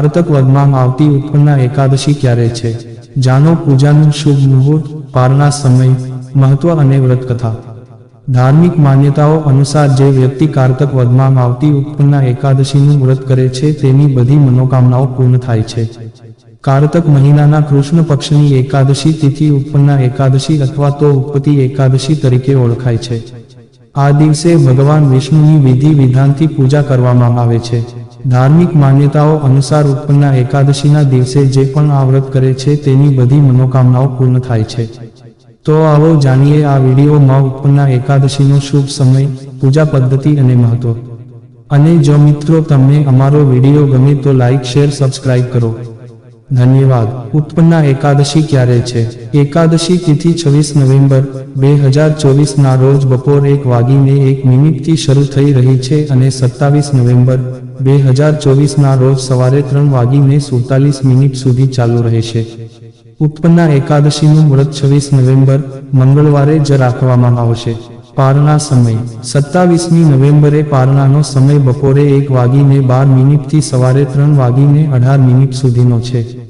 કારતક વધમાં આવતી ઉત્પન્ના એકાદશી ક્યારે છે? જાણો, પૂજાનું શુભ મુહૂર્ત પારના સમય, મહત્વ અને વ્રતકથા. ધાર્મિક માન્યતાઓ અનુસાર જે વ્યક્તિ કારતક વધમાં આવતી ઉત્પન્ના એકાદશીનું વ્રત કરે છે, તેની બધી મનોકામનાઓ પૂર્ણ થાય છે. કારતક મહિનાના કૃષ્ણ પક્ષની એકાદશી તિથિ ઉત્પન્ના એકાદશી અથવા તો ઉત્પત્તિ એકાદશી તરીકે ઓળખાય છે. આ દિવસે ભગવાન વિષ્ણુની વિધિ વિધાનથી પૂજા કરવામાં આવે છે. ધાર્મિક માન્યતાઓ અનુસાર ઉત્પન્ના એકાદશીના દિવસે જે પણ આ વ્રત કરે છે તેની બધી મનોકામનાઓ પૂર્ણ થાય છે. તો આવો જાણીએ આ વિડીયોમાં ઉત્પન્ના એકાદશીનો શુભ સમય, પૂજા પદ્ધતિ અને મહત્વ. અને જો મિત્રો તમને અમારો વીડિયો ગમે તો લાઈક, શેર, સબસ્ક્રાઇબ કરો. ધન્યવાદ. ઉત્પન્ના એકાદશી ક્યારે છે? એકાદશી તિથિ છવ્વીસ નવેમ્બર બે હજાર ચોવીસના રોજ બપોર એક વાગીને એક મિનિટથી શરૂ થઈ રહી છે અને સત્તાવીસ નવેમ્બર બે હજાર ચોવીસના રોજ સવારે ત્રણ વાગીને સુડતાલીસ મિનિટ સુધી ચાલુ રહેશે. ઉત્પન્ના એકાદશીનું વ્રત છવ્વીસ નવેમ્બર મંગળવારે જ રાખવામાં આવશે. પારણા સમય. સત્તાવીસમી નવેમ્બરે પારણાનો સમય બપોરે એક વાગીને બાર મિનિટથી સવારે ત્રણ વાગીને અઢાર મિનિટ સુધીનો છે.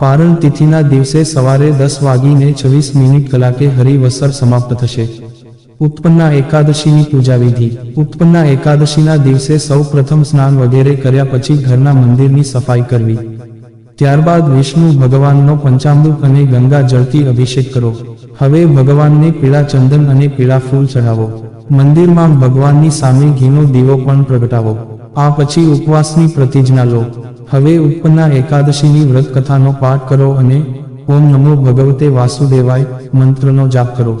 પારણ તિથિના દિવસે સવારે દસ વાગીને છવ્વીસ મિનિટ કલાકે હરિવસર સમાપ્ત થશે. ઉત્પન્ના એકાદશીની પૂજા વિધિ ઉત્પન્ના એકાદશીના દિવસે સૌ પ્રથમ સ્નાન વગેરે કર્યા પછી ઘરના મંદિરની સફાઈ કરવી. ત્યારબાદ વિષ્ણુ ભગવાનનો પંચામૃત અને ગંગા જળથી અભિષેક કરો. હવે ભગવાનને પીળા ચંદન અને પીળા ફૂલ ચઢાવો. મંદિરમાં ભગવાનની સામે ઘીનો દીવો પણ પ્રગટાવો. આ પછી ઉપવાસની પ્રતિજ્ઞા લો. હવે ઉત્પન્ના એકાદશીની વ્રત કથાનો પાઠ કરો અને ઓમ નમો ભગવતે વાસુદેવાય મંત્રનો જાપ કરો.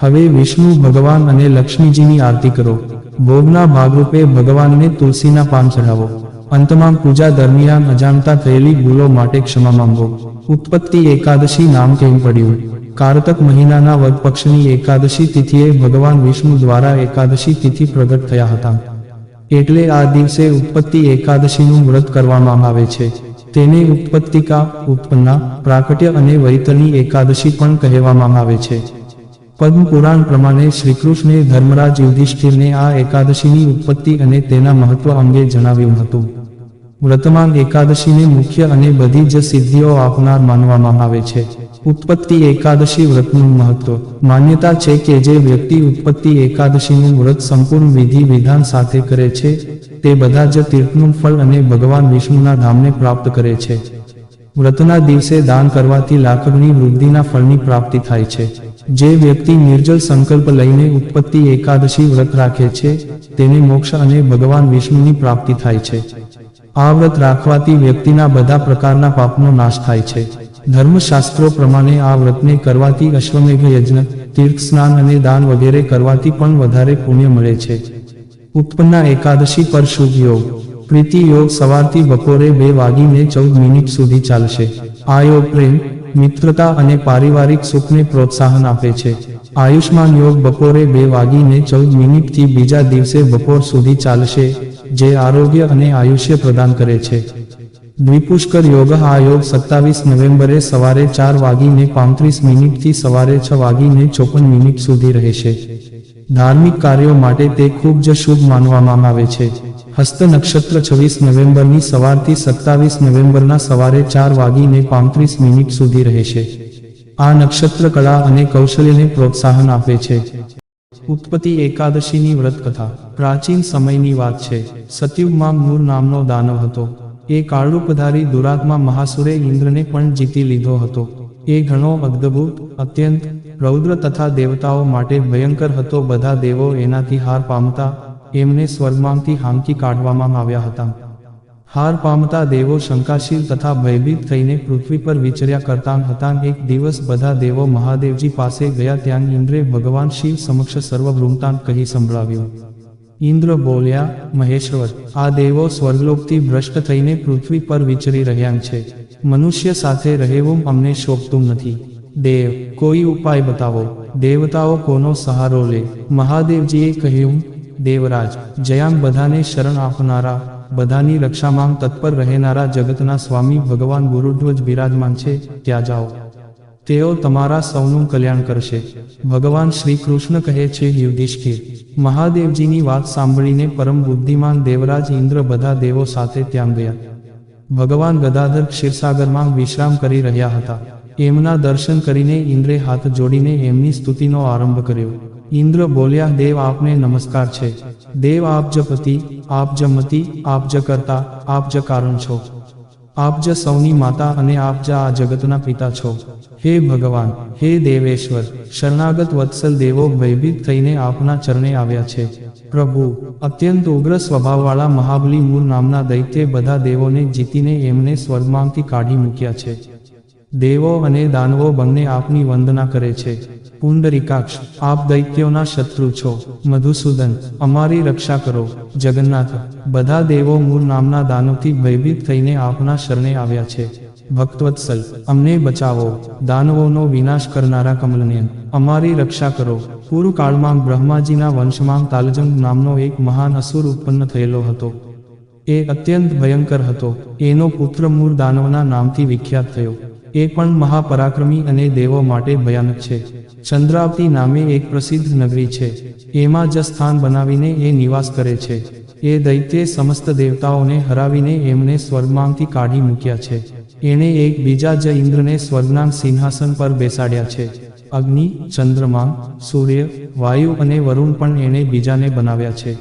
હવે વિષ્ણુ ભગવાન અને લક્ષ્મીજીની આરતી કરો. ભોગના ભાગરૂપે ભગવાનને તુલસીના પાન ચઢાવો. અંતમાં પૂજા દરમિયાન અજાણતા થયેલી ભૂલો માટે ક્ષમા માંગો. ઉત્પત્તિ એકાદશી નામ કેમ પડ્યું? કારતક મહિનાના વદ પક્ષની એકાદશી તિથિએ ભગવાન વિષ્ણુ દ્વારા એકાદશી તિથિ પ્રગટ થયા હતા. એટલે આ દિવસે ઉત્પત્તિ એકાદશીનું વ્રત કરવામાં આવે છે. તેને ઉત્પત્તિકા ઉત્પન્ના પ્રાકટ્ય અને વૈતરણી એકાદશી પણ કહેવામાં આવે છે. પદ્મ પુરાણ પ્રમાણે શ્રીકૃષ્ણે ધર્મરાજ યુધિષ્ઠિરને આ એકાદશીની ઉત્પત્તિ અને તેના મહત્વ અંગે જણાવ્યું હતું. વ્રતમાન એકાદશીને મુખ્ય અને બધી જ સિદ્ધિઓ આપનાર માનવામાં આવે છે. ઉત્પત્તિ એકાદશી વ્રતનું મહત્વ. માન્યતા છે કે જે વ્યક્તિ ઉત્પત્તિ એકાદશીનું વ્રત સંપૂર્ણ વિધિ વિધાન સાથે કરે છે, તે બધા જ તીર્થનું ફળ અને ભગવાન વિષ્ણુના ધામને પ્રાપ્ત કરે છે. વ્રતના દિવસે દાન કરવાથી લાખની વૃદ્ધિના ફળની પ્રાપ્તિ થાય છે. જે વ્યક્તિ નિર્જલ સંકલ્પ લઈને ઉત્પત્તિ એકાદશી વ્રત રાખે છે, તેને મોક્ષ અને ભગવાન વિષ્ણુની પ્રાપ્તિ થાય છે. આ વ્રત રાખવાથી વ્યક્તિના બધા પ્રકારના પાપનો નાશ થાય છે. ધર્મશાસ્ત્રો પ્રમાણે આ વ્રતને કરવાથી અશ્વમેઘ યજ્ઞ, તીર્થ સ્નાન અને દાન વગેરે કરવાથી પણ વધારે પુણ્ય મળે છે. ઉત્પન્ના એકાદશી પર શુભ યોગ. પ્રીતિ યોગ સવારથી બપોરે બે વાગીને ચૌદ મિનિટ સુધી ચાલશે. આ યોગ પ્રેમ, મિત્રતા અને પારિવારિક સુખને પ્રોત્સાહન આપે છે. આયુષ્માન યોગ બપોરે બે વાગીને ચૌદ મિનિટથી બીજા દિવસે બપોર સુધી ચાલશે. જે આરોગ્ય અને આયુષ્ય પ્રદાન કરે છે. દ્વિપુષ્કર યોગ આ યોગ સત્તાવીસ નવેમ્બરે સવારે ચાર વાગીને પાંત્રીસ મિનિટથી સવારે છ વાગીને ચોપન મિનિટ સુધી રહેશે ધાર્મિક કાર્યો માટે તે ખૂબ જ શુભ માનવામાં આવે છે. હસ્ત નક્ષત્ર છવ્વીસ નવેમ્બરની સવારથી સત્તાવીસ નવેમ્બરના સવારે ચાર વાગીને પાંત્રીસ મિનિટ સુધી રહેશે આ નક્ષત્ર કળા અને કૌશલ્યને પ્રોત્સાહન આપે છે. ઉત્પત્તિ એકાદશીની વ્રત કથા પ્રાચીન સમયની વાત છે. સતયુગમાં મૂર નામનો દાનવ હતો. એ કાળરૂપધારી દુરાત્મા મહાસુરે ઇન્દ્રને પણ જીતી લીધો હતો. એ ઘણો અગ્ધભૂત અત્યંત રૌદ્ર તથા દેવતાઓ માટે ભયંકર હતો. બધા દેવો એનાથી હાર પામતા એમને સ્વર્ગમાંથી હાંકી કાઢવામાં આવ્યા હતા. હાર પામતા દેવો શંકાશીલ તથા ભયભીત થઈને પૃથ્વી પર વિચર્યા કરતા હતા. એક દિવસ બધા દેવો મહાદેવજી પાસે ગયા ત્યાં ઇન્દ્રે ભગવાન શિવ સમક્ષ સર્વવૃંતાંત કહી સંભળાવ્યું. ઇન્દ્ર બોલ્યા, મહેશ્વર, આ દેવો સ્વર્ગલોકથી ભ્રષ્ટ થઈને પૃથ્વી પર વિચરી રહ્યા છે. મનુષ્ય સાથે રહેવું અમને શોભતું નથી. દેવ, કોઈ ઉપાય બતાવો. દેવતાઓ કોનો સહારો લે? મહાદેવજીએ કહ્યું, દેવરાજ જયાંગ બધાને શરણ આપનારા બધાની રક્ષામાં તત્પર રહેનારા જગતના સ્વામી ભગવાન ગુરુધ્વજ બિરાજમાન છે, ત્યાં જાઓ. તેઓ તમારા સૌનું કલ્યાણ કરશે. ભગવાન શ્રી કૃષ્ણ કહે છે, યુધિષ્ઠિર, મહાદેવજીની વાત સાંભળીને પરમ બુદ્ધિમાન દેવરાજ ઇન્દ્ર બધા દેવો સાથે ત્યાં ગયા. ભગવાન ગદાધર ક્ષીરસાગરમાં વિશ્રામ કરી રહ્યા હતા. એમના દર્શન કરીને ઇન્દ્રે હાથ જોડીને એમની સ્તુતિનો આરંભ કર્યો. ઇન્દ્ર બોલ્યા, દેવ, આપને નમસ્કાર છે. દેવ, આપ જ પતિ, આપ જ મતિ, આપ જ કરતા, આપ જ કારણ છો. આપ જ સૌની માતા અને આપ જ આ જગતના પિતા છો. હે ભગવાન, હે દેવેશ્વર, શરણાગત વત્સલ દેવો ભયભીત થઈને આપના ચરણે આવ્યા છે. પ્રભુ, અત્યંત ઉગ્ર સ્વભાવવાળા મહાબલી મૂળ નામના દૈત્ય બધા દેવોને જીતીને એમને સ્વર્ગમાંથી કાઢી મૂક્યા છે. દેવો અને દાનવો બંને આપની વંદના કરે છે. પુંડરીકાક્ષ આપ દૈત્યોના શત્રુ છો. મધુસૂદન, અમારી રક્ષા કરો. જગન્નાથ, બધા દેવો મૂળ નામના દાનવથી ભયભીત થઈને આપના શરણે આવ્યા છે. ભક્તવત્સલ, અમને બચાવો. દાનવોનો વિનાશ કરનારા કમલનયન અમારી રક્ષા કરો. પૂર્વકાળમાં બ્રહ્માજીના વંશમાં તાલજંગ નામનો એક મહાન અસુર ઉત્પન્ન થયેલો હતો. એ અત્યંત ભયંકર હતો. એનો પુત્ર મૂળ દાનવના નામથી વિખ્યાત થયો. એ પણ મહાપરાક્રમી અને દેવો માટે ભયાનક છે. ચંદ્રાવતી નામે એક પ્રસિદ્ધ નગરી છે. એમાં જ સ્થાન બનાવીને એ નિવાસ કરે છે. એ દૈત્યે સમસ્ત દેવતાઓને હરાવીને એમને સ્વર્ગમાંથી કાઢી મૂક્યા છે. એણે એક બીજા જ ઇન્દ્રને સ્વર્ગના સિંહાસન પર બેસાડ્યા છે. અગ્નિ, ચંદ્રમા, સૂર્ય, વાયુ અને વરુણ પણ એણે બીજાને બનાવ્યા છે.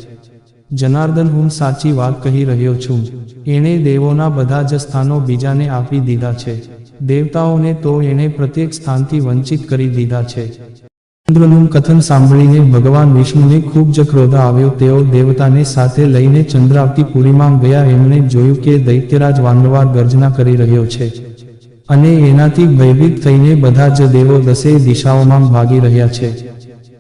જનાર્દન, હું સાચી વાત કહી રહ્યો છું. એણે દેવોના બધા જ સ્થાનો બીજાને આપી દીધા છે. દેવતાઓને તો એણે પ્રત્યેક સ્થાનથી વંચિત કરી દીધા છે. ચંદ્રનું કથન સાંભળીને ભગવાન વિષ્ણુને ખૂબ જ ક્રોધ આવ્યો. તેઓ દેવતાને સાથે લઈને ચંદ્રાવતી પુરીમાં ગયા. એમણે જોયું કે દૈત્યરાજ વાનરવાર ગર્જના કરી રહ્યો છે અને એનાથી ભયભીત થઈને બધા જ દેવો દસે દિશાઓમાં ભાગી રહ્યા છે.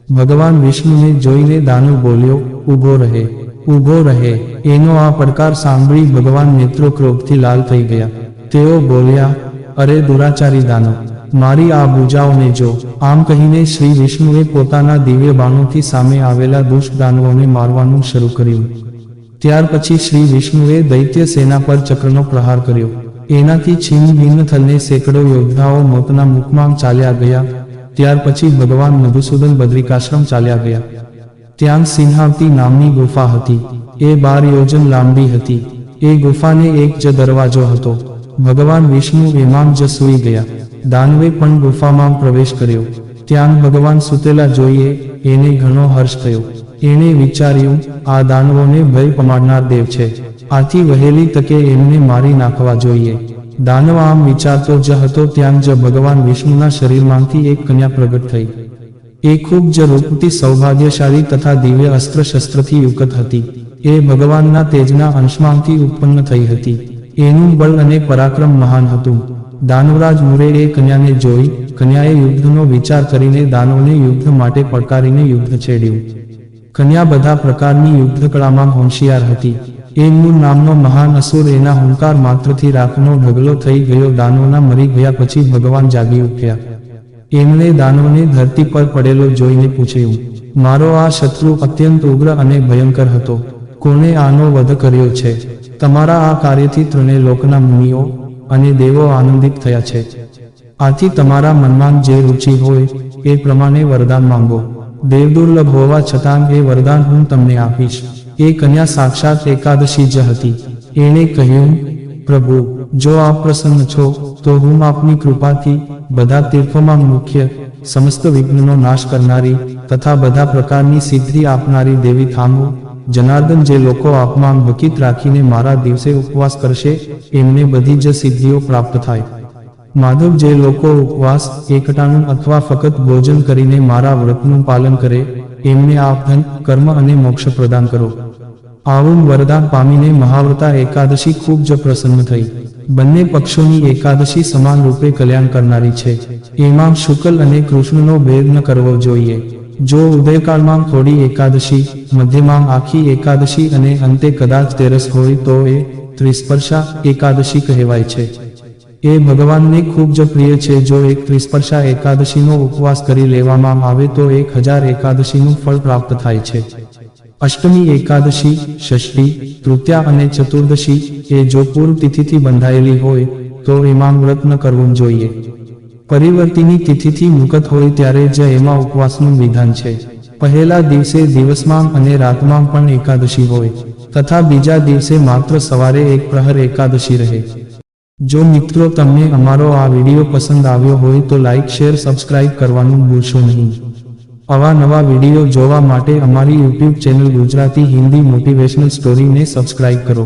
ભગવાન વિષ્ણુને જોઈને દાનુ બોલ્યો ઊભો રહે ઊભો રહે. એનો આ પડકાર સાંભળી ભગવાન નેત્રો ક્રોધથી લાલ થઈ ગયા. તેઓ બોલ્યા અરે દુરાચારી દાનવ મારી આ બુજાઓને જો, આમ કહીને શ્રી વિષ્ણુએ પોતાના દિવ્ય બાણોથી સામે આવેલા દુષ્ટ દાનવોને મારવાનું શરૂ કર્યું. ત્યાર પછી શ્રી વિષ્ણુએ દૈત્ય સેના પર ચક્રનો પ્રહાર કર્યો. એનાથી છીન થઈને સેંકડો યોદ્ધાઓ મોતના મુખમાં ચાલ્યા ગયા. ત્યાર પછી ભગવાન મધુસૂદન બદ્રિકાશ્રમ ચાલ્યા ગયા. ત્યાં સિંહાવતી નામની ગુફા હતી. એ બાર યોજન લાંબી હતી. એ ગુફાને એક જ દરવાજો હતો. ભગવાન વિષ્ણુ એમાં જ સૂઈ ગયા. દાનવે પણ ગુફામાં પ્રવેશ કર્યો. ત્યાં ભગવાન સુતેલા જોઈએ, એને ઘણો હર્ષ થયો. એણે વિચાર્યું, આ દાનવોને ભય પમાડનાર દેવ છે. આથી વહેલી તકે એમને મારી નાખવા જોઈએ. દાનવ આમ વિચારતો જ હતો, ત્યાં જ ભગવાન વિષ્ણુના શરીરમાંથી એક કન્યા પ્રગટ થઈ. એ ખૂબ જ રૂપથી સૌભાગ્યશાળી તથા દિવ્ય અસ્ત્ર શસ્ત્રથી યુક્ત હતી. એ ભગવાનના તેજના અંશમાંથી ઉત્પન્ન થઈ હતી. એનું બળ અને પરાક્રમ મહાન હતું. દાનવરાજ મુરે એ કન્યાને જોઈ, કન્યાએ યુદ્ધનો વિચાર કરીને દાનવને યુદ્ધ માટે પડકારીને યુદ્ધ છેડ્યું. કન્યા બધા પ્રકારની યુદ્ધ કળામાં હોશિયાર હતી. એમનું નામનો મહાન અસુર એના હુંકાર માત્રથી રાખનો ઢગલો થઈ ગયો. દાનવના મરી ગયા પછી ભગવાન જાગી ઉઠ્યા. એમણે દાનવને ધરતી પર પડેલો જોઈને પૂછ્યું, મારો આ શત્રુ અત્યંત ઉગ્ર અને ભયંકર હતો. કોને આનો વધ કર્યો છે? તમારા આ કાર્યથી ત્રણેય લોકના મુનિઓ અને દેવો આનંદિત થયા છે. આથી તમારા મનમાં જે રુચિ હોય એ પ્રમાણે વરદાન માંગો. દેવદુર્લભ હોવા છતાં એ વરદાન હું તમને આપીશ. એ કન્યા સાક્ષાત એકાદશી જ હતી. એણે કહ્યું, પ્રભુ, જો આપ પ્રસન્ન છો, તો હું આપની કૃપાથી બધા તીર્થોમાં મુખ્ય, સમસ્ત વિઘ્નનો નાશ કરનારી તથા બધા પ્રકારની સિદ્ધિ આપનારી દેવી થાંભો જનાર્દન જે લોકો આપમાં બકીત રાખીને મારા દિવસે ઉપવાસ કરશે, એમને બધી જ સિદ્ધિઓ પ્રાપ્ત થાય. માધવ જે લોકો ઉપવાસ, એકટાણું અથવા ફક્ત ભોજન કરીને મારા વ્રતનું પાલન કરે, એમને આપ ધન, કર્મ અને મોક્ષ પ્રદાન કરો. આવું વરદાન પામીને મહાવ્રતા એકાદશી ખૂબ જ પ્રસન્ન થઈ. બંને પક્ષોની એકાદશી સમાન રૂપે કલ્યાણ કરનારી છે. એમાં શુક્લ અને કૃષ્ણનો ભેદ ન કરવો જોઈએ. જો ઉદયકાળમાં થોડી એકાદશી, મધ્યમાં આખી એકાદશી અને અંતે કદાચ તેરસ હોય તો એ ત્રિસ્પર્શા એકાદશી કહેવાય છે. એ ભગવાનને ખૂબ જ પ્રિય છે. જો એક ત્રિસ્પર્શા એકાદશીનો ઉપવાસ કરી લેવામાં આવે તો એક હજાર એકાદશીનું ફળ પ્રાપ્ત થાય છે. અષ્ટમી એકાદશી, ષષ્ઠી, તૃતીયા અને ચતુર્દશી એ જો પૂર્વ તિથિથી બંધાયેલી હોય તો એમાં વ્રત ન કરવું જોઈએ. પરિવર્તિની તિથિથી મુકત હોય ત્યારે જ એમાં ઉપવાસનું વિધાન છે. પહેલા દિવસે દિવસમાં અને રાતમાં પણ એકાદશી હોય, તથા બીજા દિવસે માત્ર સવારે એક પ્રહર એકાદશી રહે. જો મિત્રો તમને અમારો આ વીડિયો પસંદ આવ્યો હોય તો લાઇક શેર, સબસ્ક્રાઇબ કરવાનું ભૂલશો નહીં. આવા નવા વીડિયો જોવા માટે અમારી YouTube channel Gujarati Hindi motivational સ્ટોરીને subscribe કરો.